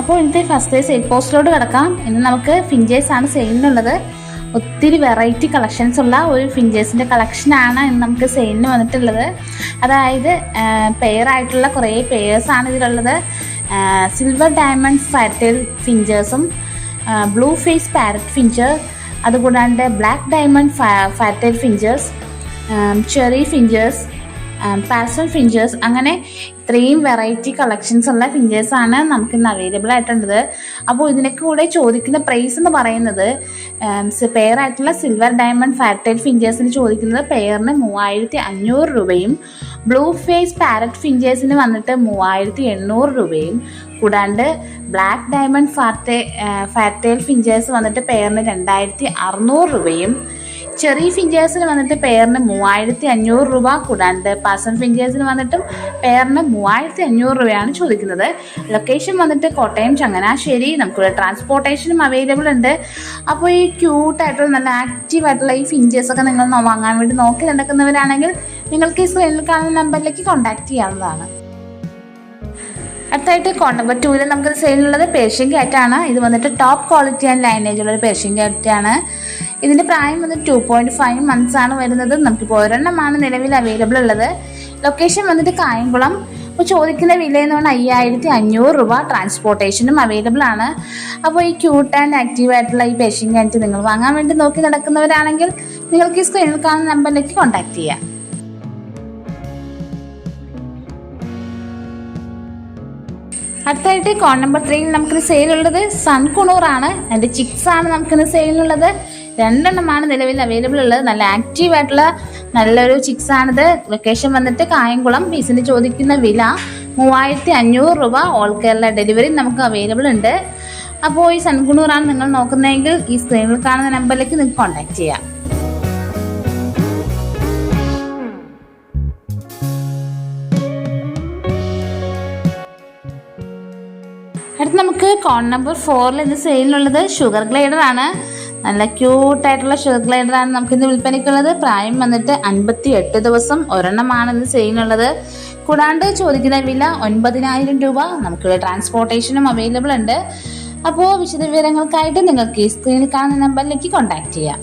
അപ്പോൾ ഇന്നത്തെ first day sale പോസ്റ്റിലോട്ട് കിടക്കാം. ഇന്ന് നമുക്ക് ഫിഞ്ചേഴ്സ് ആണ് സെയിലിനുള്ളത് ഒത്തിരി വെറൈറ്റി കളക്ഷൻസ് ഉള്ള ഒരു ഫിഞ്ചേഴ്സിന്റെ കളക്ഷനാണ് ഇന്ന് നമുക്ക് സെയിലിന് വന്നിട്ടുള്ളത്. അതായത് പെയറായിട്ടുള്ള കുറേ പെയേഴ്സ് ആണ് ഇതിലുള്ളത്. സിൽവർ ഡയമണ്ട് ഫാറ്റൽ ഫിഞ്ചേഴ്സും blue face parrot finch അതുകൂടാണ്ട് black diamond firetail finches cherry finches parson finches അങ്ങനെ ഇത്രയും വെറൈറ്റി കളക്ഷൻസ് ഉള്ള ഫിഞ്ചേഴ്സ് ആണ് നമുക്ക് ഇന്ന് അവൈലബിൾ ആയിട്ടുള്ളത്. അപ്പോൾ ഇതിനൊക്കെ കൂടെ ചോദിക്കുന്ന പ്രൈസ് എന്ന് പറയുന്നത് പെയർ ആയിട്ടുള്ള സിൽവർ ഡയമണ്ട് ഫാറ്റൈൽ ഫിഞ്ചേഴ്സിന് ചോദിക്കുന്നത് പെയറിന് മൂവായിരത്തി അഞ്ഞൂറ് രൂപയും ബ്ലൂ ഫേസ് പാരറ്റ് ഫിഞ്ചേഴ്സിന് വന്നിട്ട് മൂവായിരത്തി എണ്ണൂറ് രൂപയും കൂടാണ്ട് ബ്ലാക്ക് ഡയമണ്ട് ഫാറ്റേ ഫാറ്റൈൽ ഫിഞ്ചേഴ്സ് വന്നിട്ട് പെയറിന് രണ്ടായിരത്തി അറുന്നൂറ് രൂപയും ചെറിയ ഫിഞ്ചേഴ്സിന് വന്നിട്ട് പെയറിന് മൂവായിരത്തി അഞ്ഞൂറ് രൂപ കൂടാണ്ട് പാസൺ ഫിഞ്ചേഴ്സിന് വന്നിട്ടും പെയറിന് മൂവായിരത്തി അഞ്ഞൂറ് രൂപയാണ് ചോദിക്കുന്നത്. ലൊക്കേഷൻ വന്നിട്ട് കോട്ടയം ചങ്ങനാശ്ശേരി നമുക്കിവിടെ ട്രാൻസ്പോർട്ടേഷനും അവൈലബിൾ ഉണ്ട്. അപ്പോൾ ഈ ക്യൂട്ടായിട്ടുള്ള നല്ല ആക്റ്റീവ് ആയിട്ടുള്ള ഈ ഫിഞ്ചേഴ്സ് ഒക്കെ നിങ്ങൾ വാങ്ങാൻ വേണ്ടി നോക്കി നടക്കുന്നവരാണെങ്കിൽ നിങ്ങൾക്ക് ഈ സ്ക്രീനിൽ കാണുന്ന നമ്പറിലേക്ക് കോൺടാക്ട് ചെയ്യാവുന്നതാണ്. അടുത്തായിട്ട് കോൺ നമ്പർ ടൂവിൽ നമുക്ക് സെയിലുള്ളത് പേർഷ്യൻ ക്യാറ്റാണ് ഇത് വന്നിട്ട് ടോപ്പ് ക്വാളിറ്റി ആൻഡ് ലൈനേജ് ഉള്ള ഒരു പേർഷ്യൻ ക്യാറ്റാണ് ഇതിന്റെ പ്രായം വന്ന് ടു പോയിന്റ് ഫൈവ് മന്ത്സ് ആണ് വരുന്നത്. നമുക്കിപ്പോൾ ഒരെണ്ണമാണ് നിലവിൽ അവൈലബിൾ ഉള്ളത്. ലൊക്കേഷൻ വന്നിട്ട് കായംകുളം. അപ്പോൾ ചോദിക്കുന്ന വില എന്ന് പറഞ്ഞാൽ അയ്യായിരത്തി അഞ്ഞൂറ് രൂപ ട്രാൻസ്പോർട്ടേഷനും അവൈലബിൾ ആണ്. അപ്പോൾ ഈ ക്യൂട്ട് ആൻഡ് ആക്റ്റീവ് ആയിട്ടുള്ള ഈ പേർഷ്യൻ ക്യാറ്റ് നിങ്ങൾ വാങ്ങാൻ വേണ്ടി നോക്കി നടക്കുന്നവരാണെങ്കിൽ നിങ്ങൾക്ക് ഈ സ്ക്രീനിൽ കാണുന്ന നമ്പറിലേക്ക് കോൺടാക്ട് ചെയ്യാം. അടുത്തായിട്ട് കോൺ നമ്പർ ത്രീയിൽ നമുക്കിന്ന് സെയിലുള്ളത് സൺ കുണൂറാണ് അതിന്റെ ചിക്സ് ആണ്. നമുക്കിന്ന് സെയിലുള്ളത് രണ്ടെണ്ണമാണ് നിലവിൽ അവൈലബിൾ ഉള്ളത്. നല്ല ആക്റ്റീവ് ആയിട്ടുള്ള നല്ലൊരു ചിക്സ് ആണിത്. ലൊക്കേഷൻ വന്നിട്ട് കായംകുളം പീസിന് ചോദിക്കുന്ന വില മൂവായിരത്തി അഞ്ഞൂറ് രൂപ ഓൾ കേരള ഡെലിവറി നമുക്ക് അവൈലബിൾ ഉണ്ട്. അപ്പോൾ ഈ സൺകുണൂറാണ് നിങ്ങൾ നോക്കുന്നതെങ്കിൽ ഈ സ്ക്രീനിൽ കാണുന്ന നമ്പറിലേക്ക് നിങ്ങൾക്ക് കോൺടാക്ട് ചെയ്യാം. അടുത്ത് നമുക്ക് കോൺ നമ്പർ ഫോറിൽ ഇന്ന് സെയിലിനുള്ളത് ഷുഗർ ഗ്ലൈഡർ ആണ്. നല്ല ക്യൂട്ടായിട്ടുള്ള ഷുഗർ ഗ്ലൈഡർ ആണ് നമുക്ക് ഇന്ന് വിൽപ്പനയ്ക്കുള്ളത്. പ്രായം വന്നിട്ട് അൻപത്തി എട്ട് ദിവസം ഒരെണ്ണമാണ് ഇന്ന് സെയിലിനുള്ളത് കൂടാണ്ട് ചോദിക്കുന്ന വില ഒൻപതിനായിരം രൂപ. നമുക്കിവിടെ ട്രാൻസ്പോർട്ടേഷനും അവൈലബിൾ ഉണ്ട്. അപ്പോൾ വിശദവിവരങ്ങൾക്കായിട്ട് നിങ്ങൾക്ക് ഈ സ്ക്രീനിൽ കാണുന്ന നമ്പറിലേക്ക് കോൺടാക്ട് ചെയ്യാം.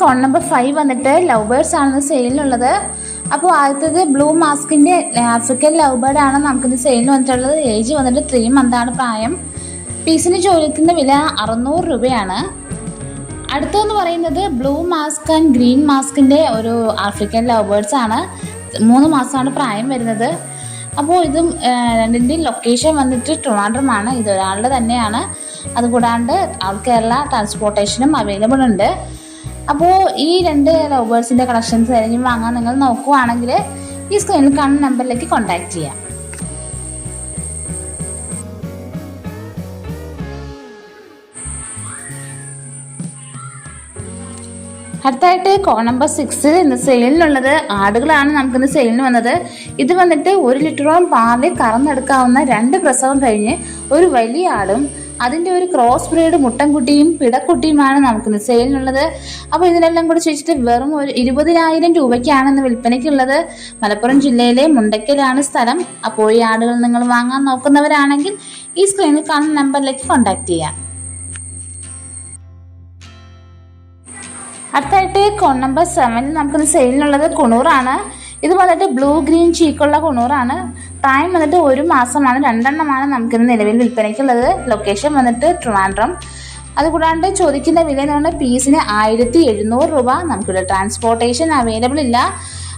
കോൺ നമ്പർ ഫൈവ് വന്നിട്ട് ലവ് ബേർഡ്സ് ആണ് സെയിലിനുള്ളത് അപ്പോൾ ആദ്യത്തേത് ബ്ലൂ മാസ്കിന്റെ ആഫ്രിക്കൻ ലവ് ബേർഡ് ആണ് നമുക്കിത് സെയിലിന് വന്നിട്ടുള്ളത്. ഏജ് വന്നിട്ട് ത്രീ മന്താണ് പ്രായം. പീസിന് ചോദിക്കുന്ന വില അറുന്നൂറ് രൂപയാണ്. അടുത്തതെന്ന് പറയുന്നത് ബ്ലൂ മാസ്ക് ആൻഡ് ഗ്രീൻ മാസ്കിന്റെ ഒരു ആഫ്രിക്കൻ ലവ് ബേർഡ്സ് ആണ്. മൂന്ന് മാസമാണ് പ്രായം വരുന്നത്. അപ്പോൾ ഇതും രണ്ടിന്റെയും ലൊക്കേഷൻ വന്നിട്ട് ട്രിവാൻഡ്രമാണ് ഇത് ഒരാളുടെ തന്നെയാണ്. അതുകൂടാണ്ട് കേരള ട്രാൻസ്പോർട്ടേഷനും അവൈലബിൾ ഉണ്ട്. അപ്പോൾ ഈ രണ്ട് ലവ് കളക്ഷൻസ് ഏതെങ്കിലും വാങ്ങാൻ നിങ്ങൾ നോക്കുവാണെങ്കിൽ ഈ സ്ക്രീനിൽ കാണുന്ന നമ്പറിലേക്ക് കോൺടാക്റ്റ് ചെയ്യാം. അടുത്തായിട്ട് കോ നമ്പർ സിക്സ് ഇന്ന് സെയിലിനുള്ളത് ആടുകളാണ് നമുക്കിന്ന് സെയിലിന് വന്നത്. ഇത് വന്നിട്ട് ഒരു ലിറ്ററോളം പാലിൽ കറന്നെടുക്കാവുന്ന രണ്ട് പ്രസവം കഴിഞ്ഞ് ഒരു വലിയ ആടും അതിന്റെ ഒരു ക്രോസ് ബ്രീഡ് മുട്ടൻകുട്ടിയും പിടക്കുട്ടിയുമാണ് നമുക്കിന്ന് സെയിലിനുള്ളത് അപ്പോൾ ഇതിനെല്ലാം കൂടി ചോദിച്ചിട്ട് വെറും ഒരു ഇരുപതിനായിരം രൂപയ്ക്കാണ് ഇന്ന് വിൽപ്പനയ്ക്കുള്ളത് മലപ്പുറം ജില്ലയിലെ മുണ്ടക്കലാണ് സ്ഥലം. അപ്പോൾ ഈ ആടുകൾ നിങ്ങൾ വാങ്ങാൻ നോക്കുന്നവരാണെങ്കിൽ ഈ സ്ക്രീനിൽ കാണുന്ന നമ്പറിലേക്ക് കോൺടാക്ട് ചെയ്യാം. അടുത്തായിട്ട് കോൺ നമ്പർ സെവനിൽ നമുക്കിന്ന് സെയിലിനുള്ളത് കുണൂറാണ്. ഇത് വന്നിട്ട് ബ്ലൂ ഗ്രീൻ ചീക്കുള്ള കുണൂറാണ് പ്രായം വന്നിട്ട് ഒരു മാസമാണ് രണ്ടെണ്ണമാണ് നമുക്കിന്ന് നിലവിൽ വിൽപ്പനയ്ക്കുള്ളത്. ലൊക്കേഷൻ വന്നിട്ട് ട്രിവാൻഡ്രം. അതുകൂടാണ്ട് ചോദിക്കുന്ന വില എന്ന് പറഞ്ഞാൽ പീസിന് ആയിരത്തി എഴുന്നൂറ് രൂപ. നമുക്കിവിടെ ട്രാൻസ്പോർട്ടേഷൻ അവൈലബിൾ ഇല്ല.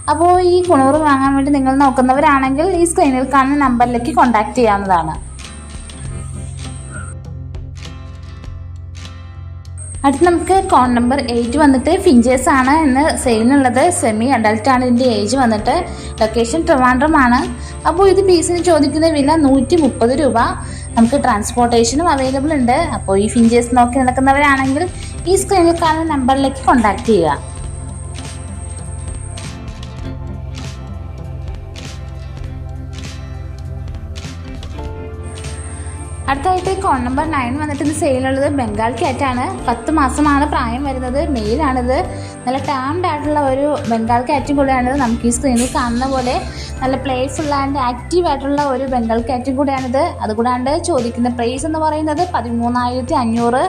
അപ്പോൾ ഈ കുണൂറ് വാങ്ങാൻ വേണ്ടി നിങ്ങൾ നോക്കുന്നവരാണെങ്കിൽ ഈ സ്ക്രീനിൽ കാണുന്ന നമ്പറിലേക്ക് കോൺടാക്ട് ചെയ്യാവുന്നതാണ്. അടുത്ത് നമുക്ക് കോൺ നമ്പർ എയ്റ്റ് വന്നിട്ട് ഫിഞ്ചേഴ്സ് ആണ് എന്ന് സെയിലിനുള്ളത് സെമി അഡൽട്ട് ആണ് ഇതിന്റെ ഏജ് വന്നിട്ട്. ലൊക്കേഷൻ ട്രിവാൻഡ്രം ആണ് അപ്പോൾ ഇത് പീസിന് ചോദിക്കുന്ന വില നൂറ്റി മുപ്പത് രൂപ. നമുക്ക് ട്രാൻസ്പോർട്ടേഷനും അവൈലബിൾ ഉണ്ട്. അപ്പോൾ ഈ ഫിഞ്ചേഴ്സ് നോക്കി നടക്കുന്നവരാണെങ്കിൽ ഈ സ്ക്രീനിൽ കാണുന്ന നമ്പറിലേക്ക് കോൺടാക്റ്റ് ചെയ്യുക. അടുത്തായിട്ട് കോൺ നമ്പർ നയൻ വന്നിട്ട് ഇത് സെയിലുള്ളത് ബംഗാൾ ക്യാറ്റാണ് പത്ത് മാസമാണ് പ്രായം വരുന്നത്. മെയിലാണിത് നല്ല ടാംഡ് ആയിട്ടുള്ള ഒരു ബംഗാൾ ക്യാറ്റും കൂടെയാണിത് നമുക്ക് ഈ സ്ക്രീനിൽ കാണുന്ന പോലെ നല്ല പ്ലേസ് ഉള്ള ആൻഡ് ആക്റ്റീവ് ആയിട്ടുള്ള ഒരു ബംഗാൾ ക്യാറ്റും കൂടെയാണിത്. അതുകൂടാണ്ട് ചോദിക്കുന്ന പ്രൈസ് എന്ന് പറയുന്നത് പതിമൂന്നായിരത്തി അഞ്ഞൂറ്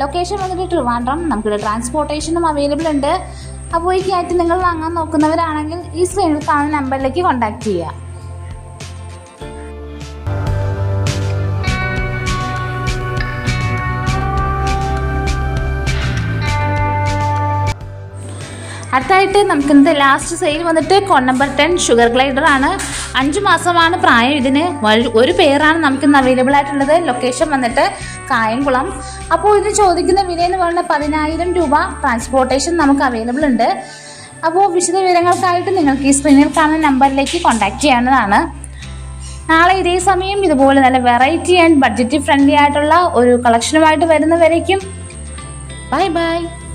ലൊക്കേഷൻ വന്നിട്ട് ട്രിവാൻഡ്രം. നമുക്കിവിടെ ട്രാൻസ്പോർട്ടേഷനും അവൈലബിൾ ഉണ്ട്. അപ്പോൾ ഈ കാറ്റ് നിങ്ങൾ വാങ്ങാൻ നോക്കുന്നവരാണെങ്കിൽ ഈ സ്ക്രീനിൽ കാണുന്ന നമ്പറിലേക്ക് കോൺടാക്റ്റ് ചെയ്യുക. അടുത്തായിട്ട് നമുക്ക് ഇന്നത്തെ ലാസ്റ്റ് സെയിൽ വന്നിട്ട് കോൺ നമ്പർ ടെൻ ഷുഗർ ഗ്ലൈഡർ ആണ്. അഞ്ച് മാസമാണ് പ്രായം. ഇതിന് ഒരു- പേരാണ് നമുക്ക് ഇന്ന് അവൈലബിൾ ആയിട്ടുള്ളത്. ലൊക്കേഷൻ വന്നിട്ട് കായംകുളം. അപ്പോൾ ഇതിന് ചോദിക്കുന്ന വില എന്ന് പറയുന്നത് പതിനായിരം രൂപ ട്രാൻസ്പോർട്ടേഷൻ നമുക്ക് അവൈലബിൾ ഉണ്ട്. അപ്പോൾ വിശദ വിവരങ്ങൾക്കായിട്ട് നിങ്ങൾക്ക് ഈ സ്ക്രീനിൽ കാണുന്ന നമ്പറിലേക്ക് കോൺടാക്റ്റ് ചെയ്യാവുന്നതാണ്. നാളെ ഇതേ സമയം ഇതുപോലെ നല്ല വെറൈറ്റി ആൻഡ് ബഡ്ജറ്റ് ഫ്രണ്ട്ലി ആയിട്ടുള്ള ഒരു കളക്ഷനുമായിട്ട് വരുന്നവരേക്കും. Bye bye